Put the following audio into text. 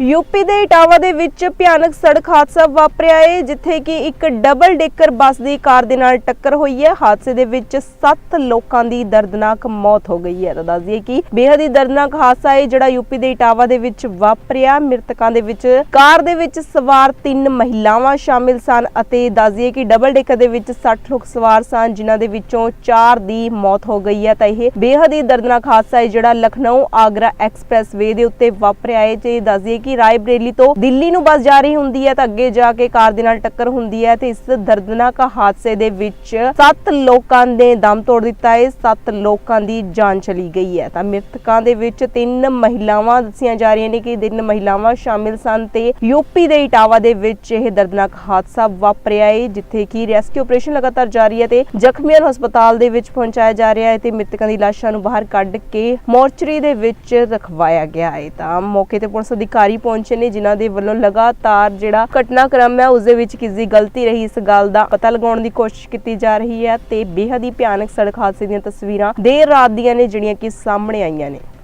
UP ਦੇ ਇਟਾਵਾ ਦੇ ਵਿੱਚ ਭਿਆਨਕ ਸੜਕ ਹਾਦਸਾ ਵਾਪਰਿਆ ਹੈ ਜਿੱਥੇ ਕਿ ਇੱਕ ਡਬਲ ਡੇਕਰ ਬੱਸ ਦੀ ਕਾਰ ਦੇ ਨਾਲ ਟੱਕਰ ਹੋਈ ਹੈ। ਹਾਦਸੇ ਦੇ ਵਿੱਚ 7 ਲੋਕਾਂ ਦੀ ਦਰਦਨਾਕ ਮੌਤ ਹੋ ਗਈ ਹੈ। ਤਾਂ ਦੱਸ ਦਈਏ ਕਿ ਬੇहद ਹੀ ਦਰਦਨਾਕ ਹਾਦਸਾ ਹੈ ਜਿਹੜਾ ਯੂਪੀ ਦੇ ਇਟਾਵਾ ਦੇ ਵਿੱਚ ਵਾਪਰਿਆ। ਮ੍ਰਿਤਕਾਂ ਦੇ ਵਿੱਚ ਕਾਰ ਦੇ ਵਿੱਚ ਸਵਾਰ ਤਿੰਨ ਮਹਿਲਾਵਾਂ ਸ਼ਾਮਿਲ ਸਨ ਅਤੇ ਦੱਸਦੀ ਦਈਏ ਕਿ ਡਬਲ ਡੇਕਰ ਦੇ ਵਿੱਚ 60 ਲੋਕ ਸਵਾਰ ਸਨ, ਜਿਨ੍ਹਾਂ ਦੇ ਵਿੱਚੋਂ 4 ਦੀ ਮੌਤ ਹੋ ਗਈ ਹੈ। ਤਾਂ ਇਹ ਬੇहद ਹੀ ਦਰਦਨਾਕ ਹਾਦਸਾ ਹੈ ਜਿਹੜਾ ਲਖਨਊ ਆਗਰਾ ਐਕਸਪ੍ਰੈਸ ਵੇ ਦੇ ਉੱਤੇ ਵਾਪਰਿਆ ਹੈ ਤੇ ਦੱਸ ਕਿ ਕਿ ਰਾਏ ਬਰੇਲੀ ਤੋਂ ਦਿੱਲੀ ਨੂੰ ਬੱਸ ਜਾ ਰਹੀ ਹੁੰਦੀ ਹੈ ਤਾਂ ਅੱਗੇ ਜਾ ਕੇ ਕਾਰ ਦੇ ਨਾਲ ਟੱਕਰ ਹੁੰਦੀ ਹੈ ਤੇ ਇਸ ਦਰਦਨਾਕ ਹਾਦਸੇ ਦੇ ਵਿੱਚ 7 ਲੋਕਾਂ ਨੇ ਦਮ ਤੋੜ ਦਿੱਤਾ ਹੈ। 7 ਲੋਕਾਂ ਦੀ ਜਾਨ ਚਲੀ ਗਈ ਹੈ। ਤਾਂ ਮ੍ਰਿਤਕਾਂ ਦੇ ਵਿੱਚ ਤਿੰਨ ਮਹਿਲਾਵਾਂ ਦੱਸੀਆਂ ਜਾ ਰਹੀਆਂ ਨੇ ਕਿ ਤਿੰਨ ਮਹਿਲਾਵਾਂ ਸ਼ਾਮਿਲ ਸਨ ਤੇ ਯੂਪੀ ਦੇ ਇਟਾਵਾ ਦੇ ਵਿੱਚ ਇਹ ਦਰਦਨਾਕ ਹਾਦਸਾ ਵਾਪਰਿਆ ਹੈ, ਜਿੱਥੇ ਕਿ ਰੈਸਕਿਊ ਆਪਰੇਸ਼ਨ ਲਗਾਤਾਰ ਜਾਰੀ ਹੈ ਤੇ ਜ਼ਖਮੀਆਂ ਨੂੰ ਹਸਪਤਾਲ ਦੇ ਵਿੱਚ ਪਹੁੰਚਾਇਆ ਜਾ ਰਿਹਾ ਹੈ ਤੇ ਮ੍ਰਿਤਕਾਂ ਦੀ ਲਾਸ਼ਾਂ ਨੂੰ ਬਾਹਰ ਕੱਢ ਕੇ ਮੋਰਚਰੀ ਦੇ ਵਿੱਚ ਰਖਵਾਇਆ ਗਿਆ ਹੈ। ਤਾਂ ਮੌਕੇ ਤੇ ਪੁਲਿਸ ਅਧਿਕਾਰੀ ਪਹੁੰਚੇ ਨੇ, ਜਿਨ੍ਹਾਂ ਦੇ ਵੱਲੋਂ ਲਗਾਤਾਰ ਜਿਹੜਾ ਘਟਨਾਕ੍ਰਮ ਹੈ, ਉਸ ਦੇ ਵਿੱਚ ਕਿਸ ਦੀ ਗਲਤੀ ਰਹੀ, ਇਸ ਗੱਲ ਦਾ ਪਤਾ ਲਗਾਉਣ ਦੀ ਕੋਸ਼ਿਸ਼ ਕੀਤੀ ਜਾ ਰਹੀ ਹੈ ਤੇ ਬੇਹੱਦ ਹੀ ਭਿਆਨਕ ਸੜਕ ਹਾਦਸੇ ਦੀਆਂ ਤਸਵੀਰਾਂ ਦੇਰ ਰਾਤ ਦੀਆਂ ਨੇ, ਜਿਹੜੀਆਂ ਕਿ ਸਾਹਮਣੇ ਆਈਆਂ ਨੇ।